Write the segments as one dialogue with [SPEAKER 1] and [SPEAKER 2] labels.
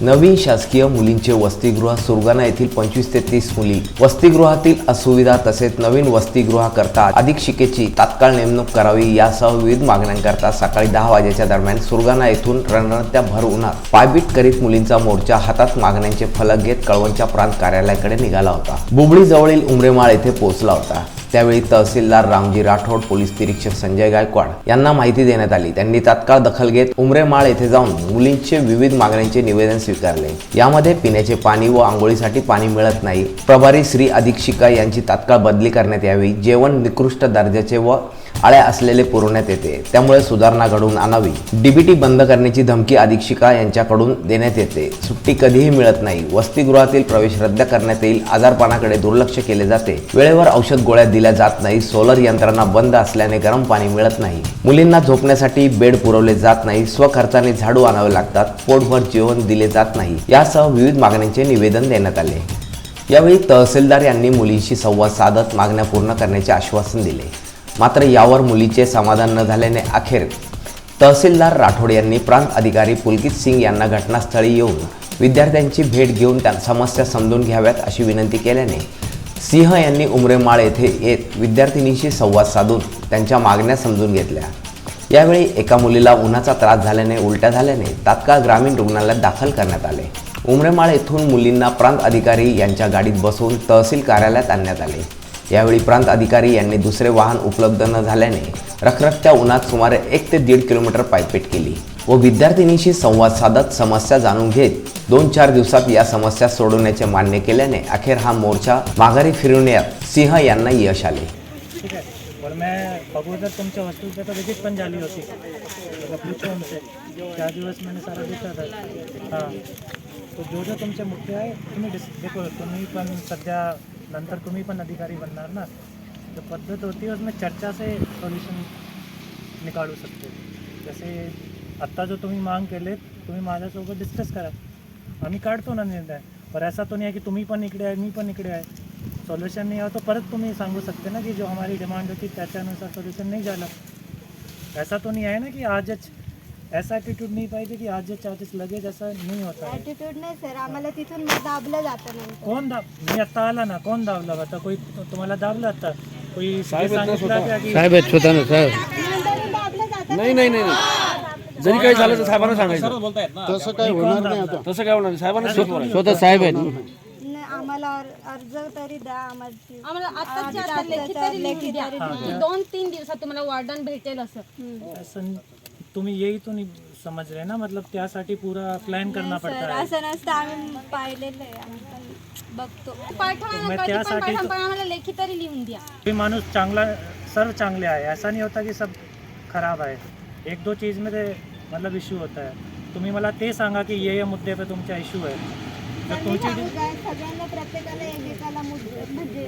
[SPEAKER 1] नवीन शासकीय मुलींचे वसतिगृह सुरगाणा येथील पंचवीस ते तीस मुली वसतिगृहातील असुविधा तसेच नवीन वसतिगृहाकरता अधीक्षिकेची तात्काळ नेमणूक करावी यासह विविध मागण्यांकरता सकाळी दहा वाजेच्या दरम्यान सुरगाणा येथून रणरणत्या भर उन्हात पायबीट करीत मुलींचा मोर्चा हातात मागण्यांचे फलक घेत कळवणच्या प्रांत कार्यालयाकडे निघाला होता. बुबळी जवळील उमरेमाळ येथे पोहोचला होता. त्यावेळी तहसीलदार रामजी राठोड पोलीस निरीक्षक संजय गायकवाड यांना माहिती देण्यात आली. त्यांनी तात्काळ दखल घेत उमरेमाळ येथे जाऊन मुलींचे विविध मागण्यांचे निवेदन स्वीकारले. यामध्ये पिण्याचे पाणी व आंघोळीसाठी पाणी मिळत नाही. प्रभारी श्री अधीक्षिका यांची तात्काळ बदली करण्यात यावी. जेवण निकृष्ट दर्जाचे व आळ्या असलेले पुरवण्यात येते. त्यामुळे सुधारणा घडवून आणावी. डीबीटी बंद करण्याची धमकी अधीक्षिका यांच्याकडून देण्यात येते. सुट्टी कधीही मिळत नाही. वसतिगृहातील प्रवेश रद्द करण्यात येईल. आजारपणाकडे दुर्लक्ष केले जाते. वेळेवर औषध गोळ्या दिल्या जात नाही. सोलर यंत्रणा बंद असल्याने गरम पाणी मिळत नाही. मुलींना झोपण्यासाठी बेड पुरवले जात नाही. स्वखर्चाने झाडू आणावे लागतात. पोटभर जेवण दिले जात नाही. यासह विविध मागण्यांचे निवेदन देण्यात आले. यावेळी तहसीलदार यांनी मुलींशी संवाद साधत मागण्या पूर्ण करण्याचे आश्वासन दिले. मात्र यावर मुलीचे समाधान न झाल्याने अखेर तहसीलदार राठोड यांनी प्रांत अधिकारी पुलकित सिंग यांना घटनास्थळी येऊन विद्यार्थ्यांची भेट घेऊन त्या समस्या समजून घ्याव्यात अशी विनंती केल्याने सिंह यांनी उमरेमाळ येथे येत विद्यार्थिनीशी संवाद साधून त्यांच्या मागण्या समजून घेतल्या. यावेळी एका मुलीला उन्हाचा त्रास झाल्याने उलट्या झाल्याने तात्काळ ग्रामीण रुग्णालयात दाखल करण्यात आले. उमरेमाळ येथून मुलींना प्रांत अधिकारी यांच्या गाडीत बसवून तहसील कार्यालयात आणण्यात आले. यावेळी प्रांत अधिकारी यांनी दुसरे वाहन उपलब्ध न झाल्याने रखरखत्या उन्हात सुमारे एक ते दीड किलोमीटर पायपीट केली. व विद्यार्थिनीशी संवाद साधत समस्या जाणून घेत दोन चार दिवसात या समस्या सोडवण्याचे मान्य केल्याने अखेर हा मोर्चा माघारी फिरवण्यात सिंह यांना यश आले.
[SPEAKER 2] मैं अगोदर तुमच्या तर विजिट पण झाली होती. पूछो दिवस मैंने सारा था हां. तो जो जो तुमचे मुख्य आहे तुम्ही डिस देखो तुम्ही पण सध्या नंतर तुम्ही पण अधिकारी बनणार ना. जो पद्धत होती है उसमें चर्चा से सोल्यूशन निकालू शकते. जसे आत्ता जो तुम्ही मांग केले तुम्ही माझ्यासोबत डिस्कस करा. आम्ही काढतो ना निर्णय. पर ऐसा तो नहीं है कि तुम्ही पण इकडे आहे मी पण इकडे आहे. सोल्युशन नाही आया तो परत तुम्ही सांगू शकते ना की जो हमारी डिमांड होती त्याच्यानुसार सोल्युशन नाही झालं. ऐसा तो नाही आहे ना की आजच ऐसा ॲटिट्यूड नाही पाहिजे की आजच आजच लगेच असं नाही होत
[SPEAKER 3] ॲटिट्यूड नाही सर आम्हाला तिथून मग दाबलं जातं नंतर
[SPEAKER 2] कोण दाब मी आता आला ना कोण दाबलं आता? कोई तुम्हाला दाबलं आता? कोई सांगितलं का की
[SPEAKER 4] साहेब आहेत स्वतः ना साहेब.
[SPEAKER 3] नंतर दाबलं जातं
[SPEAKER 4] नाही नाही नाही नाही. जरी काही झालं तर साहेबांना सांगायचं.
[SPEAKER 5] तसं काही होणार नाही आता.
[SPEAKER 4] तसं काय होणार नाही. साहेबांना स्वतः बोलायचं. स्वतः साहेब आहेत.
[SPEAKER 3] नाही, आम्हाला अर- अर्ज तरी द्या आम्हाला
[SPEAKER 6] आम्हाला आताच्या आता लेखी तरी लिहून द्या. की दोन तीन दिवसात तुम्हाला वार्डन भेटेल असं.
[SPEAKER 2] असं तुम्ही येई तो नाही समज रहे ना? मतलब त्यासाठी पुरा प्लॅन करना पडता
[SPEAKER 3] सर
[SPEAKER 2] है
[SPEAKER 3] असं नसतं. आम्ही पाहिलेलं आहे. आम्ही पण बघतो.
[SPEAKER 6] पाठवा कधी पण
[SPEAKER 2] त्यासाठी
[SPEAKER 6] पाठवा,
[SPEAKER 2] तो-
[SPEAKER 6] पण आम्हाला लेखी तरी लिहून द्या.
[SPEAKER 2] कोई माणूस चांगला सर्व चांगले आहे. ऐसा नहीं होता की सब खराब आहे. एक दो चीज़ में ते मतलब इश्यू होता है तुम्ही मला ते सांगा की ये ये मुद्दे पे तुमचा इश्यू आहे तर
[SPEAKER 3] तर मी
[SPEAKER 2] तुमची
[SPEAKER 3] सांगू काय सगळ्यांना प्रत्येकाला एकेकाला मुद्दे म्हणजे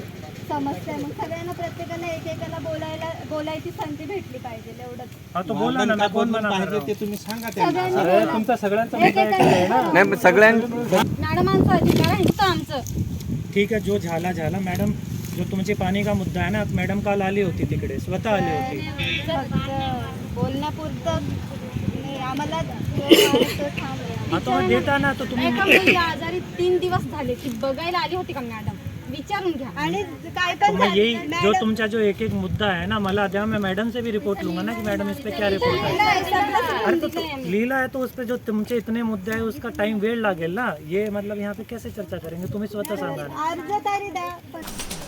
[SPEAKER 3] समस्या आहे मग सगळ्यांना प्रत्येकाला एकेकाला बोलायला बोलायची संधी भेटली पाहिजे एवढंच.
[SPEAKER 2] हा तो बोला ना मैं कोण मना कर रहा.
[SPEAKER 5] ते तुम्ही सांगा त्यांना.
[SPEAKER 3] सगळ्यांनी
[SPEAKER 2] अरे तुमचा सगळ्यांचा मुद्दा एक आहे ना.
[SPEAKER 4] नाही सगळ्यां
[SPEAKER 6] मॅडमांचा अधिकार आहे नुसतं आमचं.
[SPEAKER 2] ठीक आहे जो झाला झाला. मॅडम जो तुमची पाणी का मुद्दा आहे ना मॅडम काल आली होती तिकडे स्वतः आली होती.
[SPEAKER 3] फक्त बोलण्यापुरतं नाही आम्हाला.
[SPEAKER 2] आता मग देता ना तो तुम्ही
[SPEAKER 6] एका मुली आजारी तीन दिवस झाले ती बघायला आली होती का मॅडम? विचारून घ्या.
[SPEAKER 3] आणि काय पण
[SPEAKER 2] मैं यही
[SPEAKER 3] झालं,
[SPEAKER 2] जो
[SPEAKER 3] मॅडम-
[SPEAKER 2] तुमचा जो एक एक मुद्दा है ना मला द्या मैं मैडम से भी रिपोर्ट लूंगा ना कि मैडम इस पे क्या रिपोर्ट है
[SPEAKER 3] नाही, सगळं
[SPEAKER 2] अरे तो, तो लीला है तो उस पे जो तुमचे इतने मुद्दे हैं उसका टाइम वेळ लागेल ना. ये मतलब यहाँ पे कैसे चर्चा करेंगे? तुम्ही स्वतः सांगा ना.
[SPEAKER 3] अर्ज तरी द्या. पण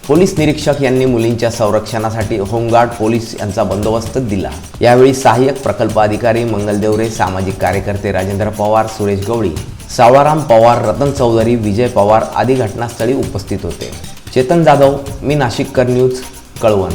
[SPEAKER 1] पोलीस निरीक्षक यांनी मुलींच्या संरक्षणासाठी होमगार्ड पोलीस यांचा बंदोबस्त दिला. यावेळी सहाय्यक प्रकल्प अधिकारी मंगल देवरे सामाजिक कार्यकर्ते राजेंद्र पवार सुरेश गवळी सावळाराम पवार रतन चौधरी विजय पवार आदी घटनास्थळी उपस्थित होते. चेतन जाधव मी नाशिककर न्यूज कळवण.